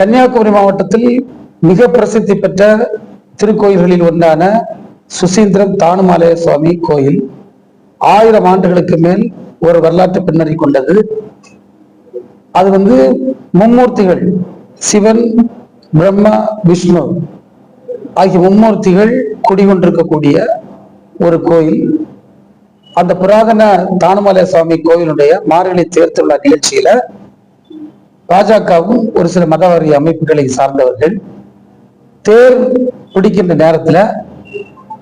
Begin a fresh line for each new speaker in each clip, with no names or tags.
கன்னியாகுமரி மாவட்டத்தில் மிக பிரசித்தி பெற்ற திருக்கோயில்களில் ஒன்றான சுசீந்திரம் தானுமாலய சுவாமி கோயில் ஆயிரம் ஆண்டுகளுக்கு மேல் ஒரு வரலாற்று பின்னணி கொண்டது. அது வந்து மும்மூர்த்திகள் சிவன் பிரம்மா விஷ்ணு ஆகிய மும்மூர்த்திகள் குடிகொண்டிருக்கக்கூடிய ஒரு கோயில். அந்த புராதன தானுமலை சுவாமி கோயிலுடைய மார்கழி தேர்த்துள்ள நிகழ்ச்சியில பாஜகவும் ஒரு சில மதவாரி அமைப்புகளை சார்ந்தவர்கள் தேர் பிடிக்கின்ற நேரத்துல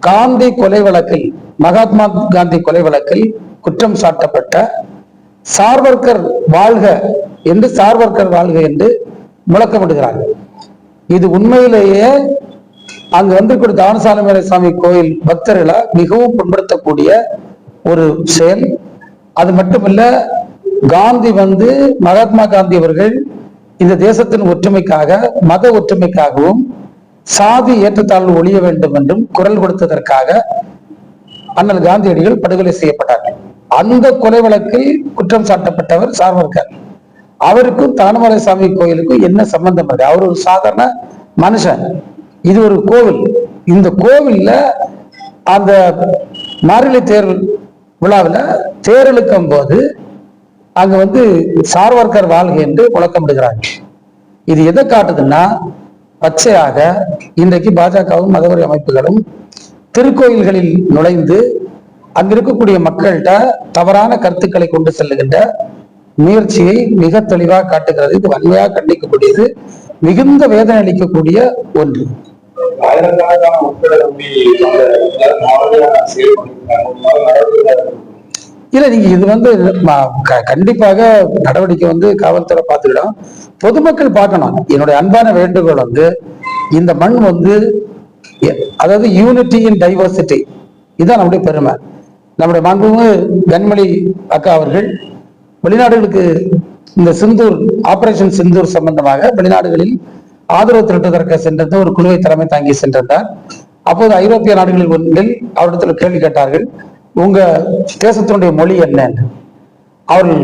காந்தி கொலை வழக்கில் மகாத்மா காந்தி கொலை வழக்கில் குற்றம் சாட்டப்பட்ட சார்வர்கர் வாழ்க என்று சார்வர்கர் வாழ்க என்று முழக்கமிடுகிறார்கள். இது உண்மையிலேயே அங்கு வந்திருக்கிற தானசாலமேல சுவாமி கோயில் பக்தர்களை மிகவும் புண்படுத்தக்கூடிய ஒரு செயல். அது மட்டுமல்ல காந்தி வந்து மகாத்மா காந்தி அவர்கள் இந்த தேசத்தின் ஒற்றுமைக்காக மத ஒற்றுமைக்காகவும் சாதி ஏற்றத்தாழ்வு ஒழிய வேண்டும் என்றும் குரல் கொடுத்ததற்காக அண்ணல் காந்தியடிகள் படுகொலை செய்யப்பட்டார்கள். அந்த கொலை வழக்கில் குற்றம் சாட்டப்பட்டவர் சார்வர்கர் அவருக்கும் தானுமலை சாமி கோயிலுக்கும் என்ன சம்பந்தம் இருக்கு? அவர் ஒரு சாதாரண மனுஷன். இது ஒரு கோவில். இந்த கோவில்ல அந்த மாரிலி தேர் விழாவில் தேர் இழுக்கும் போது அங்க வந்து சார்வர்கர் வாழ்க என்று முழக்கமிடுகிறாங்க. இது எதை காட்டுதுன்னா பச்சையாக இன்றைக்கு பாஜகவும் மதவரி அமைப்புகளும் திருக்கோயில்களில் நுழைந்து அங்க இருக்கக்கூடிய மக்கள்கிட்ட தவறான கருத்துக்களை கொண்டு செல்லுகின்ற முயற்சியை மிக தெளிவாக காட்டுகிறது. இது வன்மையாக கண்டிக்கக்கூடியது மிகுந்த வேதனை அளிக்கக்கூடிய ஒன்று.
ஆயிரக்கணக்கான மக்கள்
இல்ல நீங்கள் இது வந்து கண்டிப்பாக நடவடிக்கை வந்து காவல்துறை பார்த்துக்கிடும் பொதுமக்கள் பார்க்கணும். என்னுடைய அன்பான வேண்டுகோள் வந்து இந்த மண் வந்து அதாவது யூனிட்டி இன் டைவர்சிட்டி இதுதான் நம்முடைய பெருமை. நம்முடைய மாண்புமிகு கண்மணி அக்கா அவர்கள் வெளிநாடுகளுக்கு இந்த சிந்தூர் ஆபரேஷன் சிந்தூர் சம்பந்தமாக வெளிநாடுகளில் ஆதரவு திரட்டுவதற்கு சென்றது ஒரு குழுவை தலைமை தாங்கி சென்றிருந்தார். அப்போது ஐரோப்பிய நாடுகளில் ஒன்றில் அவரிடத்தில் கேள்வி கேட்டார்கள். உங்க தேசத்தினுடைய மொழி என்ன? அவர்கள்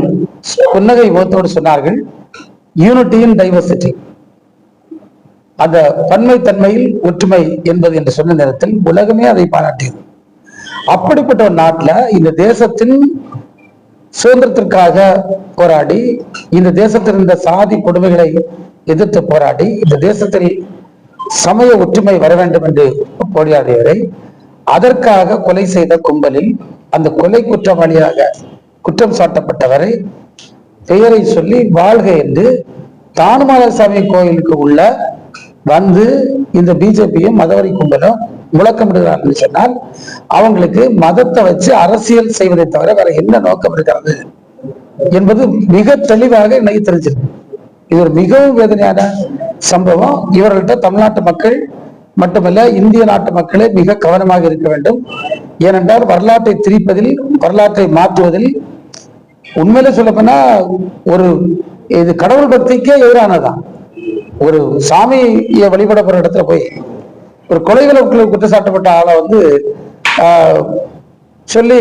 புன்னகை முகத்தோடு சொன்னார்கள் யூனிட்டியின் டைவர்சிட்டி அந்த பன்மைத்தன்மையில் ஒற்றுமை என்பது என்று சொன்ன நேரத்தில் உலகமே அதை பாராட்டியது. அப்படிப்பட்ட ஒரு நாட்டுல இந்த தேசத்தின் சுதந்திரத்திற்காக போராடி இந்த தேசத்தில் இருந்த சாதி கொடுமைகளை எதிர்த்து போராடி இந்த தேசத்தில் சமய ஒற்றுமை வர வேண்டும் என்று போராடியவரை அதற்காக கொலை செய்த கும்பலில் அந்த கொலை குற்றவாளியாக குற்றம் சாட்டப்பட்டவரை பெயரை சொல்லி வாழ்க என்று தானுமாலசாமி கோயிலுக்கு உள்ள வந்து இந்த பிஜேபியும் மதவரி கும்பலும் முழக்கமிடுகிறார்கள் சொன்னால் அவங்களுக்கு மதத்தை வச்சு அரசியல் செய்வதை தவிர வேற என்ன நோக்கம் இருக்கிறது என்பது மிக தெளிவாக இன்னைக்கு தெரிஞ்சிருக்கு. இது ஒரு மிகவும் வேதனையான சம்பவம். இவர்கள்ட்ட தமிழ்நாட்டு மக்கள் மட்டுமல்ல இந்திய நாட்டு மக்களே மிக கவனமாக இருக்க வேண்டும். ஏனென்றால் வரலாற்றை திரிப்பதில் வரலாற்றை மாற்றுவதில் உண்மையில சொல்லப்போனா ஒரு இது கடவுள் பக்திக்கே எதிரானதான் ஒரு சாமியை வழிபட போற இடத்துல போய் ஒரு கொலை வழக்கில் குற்றச்சாட்டப்பட்ட ஆளை வந்து ஆஹ், சொல்லி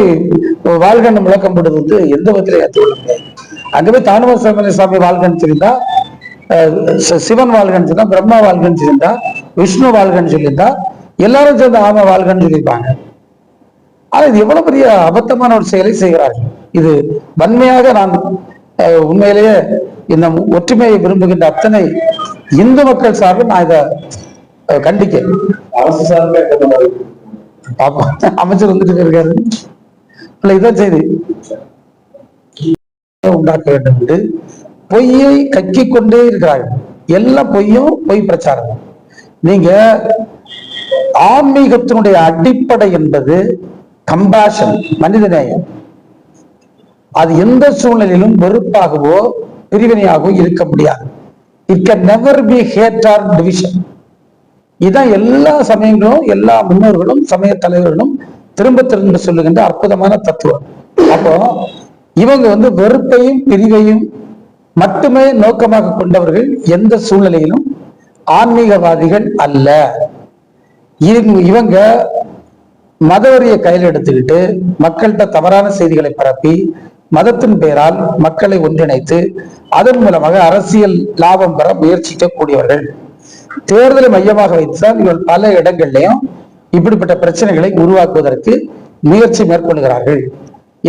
வாழ்கண்ணு முழக்கம் போடுறது வந்து எந்த விதத்திலையும் ஏற்றுக்கொள்ள முடியாது. அங்கவே தானுவ சுவாமி சாமி வாழ்கன்னு சிரிந்தா சிவன் வாழ்கன்னு சொல்லியிருந்தா பிரம்மா வாழ்கன்னு சொல்லியிருந்தா விஷ்ணு வாழ்கன்னு சொல்லியிருந்தா எல்லாரும் சேர்ந்து ஆமா வாழ்கன்னு சொல்லியிருப்பாங்க. ஆனா இது எவ்வளவு பெரிய அபத்தமான ஒரு செயலை செய்கிறார்கள். இது வன்மையாக நான் உண்மையிலேயே இந்த ஒற்றுமையை விரும்புகின்ற அத்தனை இந்து மக்கள் சார்பில் நான் இதை அஹ், கண்டிக்கிறேன்.
அரசு சார்பில்
பாப்போம். அமைச்சர் வந்துட்டு இருக்காரு. இல்ல இதான் செய்தி. உண்டாக்க வேண்டும் என்று பொய்யை கக்கிக் கொண்டே இருக்கிறார்கள். எல்லாம் பொய்யும் பொய் பிரச்சாரம் நீங்க ஆன்மீகத்தினுடைய அடிப்படை என்பது கம்பாஷன் மனிதநேயம் அது எந்த சூழ்நிலையிலும் வெறுப்பாகவோ பிரிவினையாகவோ இருக்க முடியாது. It can never be hate or division இதான் எல்லா சமயங்களும் எல்லா முன்னோர்களும் சமய தலைவர்களும் திரும்ப திரும்ப சொல்லுகின்ற அற்புதமான தத்துவம். அப்போ இவங்க வந்து வெறுப்பையும் பிரிவையும் மட்டுமே நோக்கமாக கொண்டவர்கள் எந்த சூழ்நிலையிலும் ஆன்மீகவாதிகள் அல்ல. இவங்க இவங்க மதவரியை கையில் எடுத்துக்கிட்டு மக்கள்கிட்ட தவறான செய்திகளை பரப்பி மதத்தின் பெயரால் மக்களை ஒன்றிணைத்து அதன் மூலமாக அரசியல் லாபம் பெற முயற்சிக்கக்கூடியவர்கள். தேர்தலை மையமாக வைத்துதான் இவர்கள் பல இடங்கள்லையும் இப்படிப்பட்ட பிரச்சனைகளை உருவாக்குவதற்கு முயற்சி மேற்கொள்கிறார்கள்.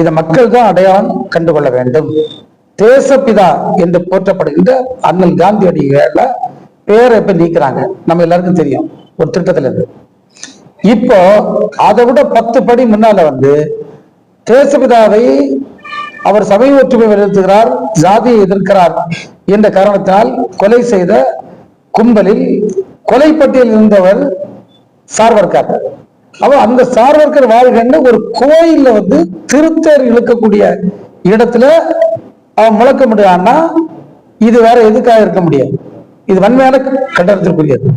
இதை மக்கள் தான் அடையாளம் கண்டுகொள்ள வேண்டும். தேசப்பிதா என்று போற்றப்படுகின்ற அண்ணல் காந்தியடிகளை பேரை இப்ப நீக்கிறாங்க. நம்ம எல்லாருக்கும் தெரியும். ஒரு திட்டத்துல இருந்து. இப்போ அதை விட பத்து படி முன்னால வந்து தேசபிதாவை அவர் சபை ஒற்றுமை வலியுறுத்துகிறார் ஜாதியை எதிர்க்கிறார் என்ற காரணத்தினால் கொலை செய்த கும்பலில் கொலை பட்டியலில் இருந்தவர் சார்வர்கர். அவர் அந்த சார்வர்கர் வாழ்கன்னு ஒரு கோயில்ல வந்து திருத்தேர் இழுக்கக்கூடிய இடத்துல அவன் முழக்க முடியான்னா இது வேற எதுக்காக இருக்க முடியாது. இது வன்மையான கண்டனத்திற்குரியது.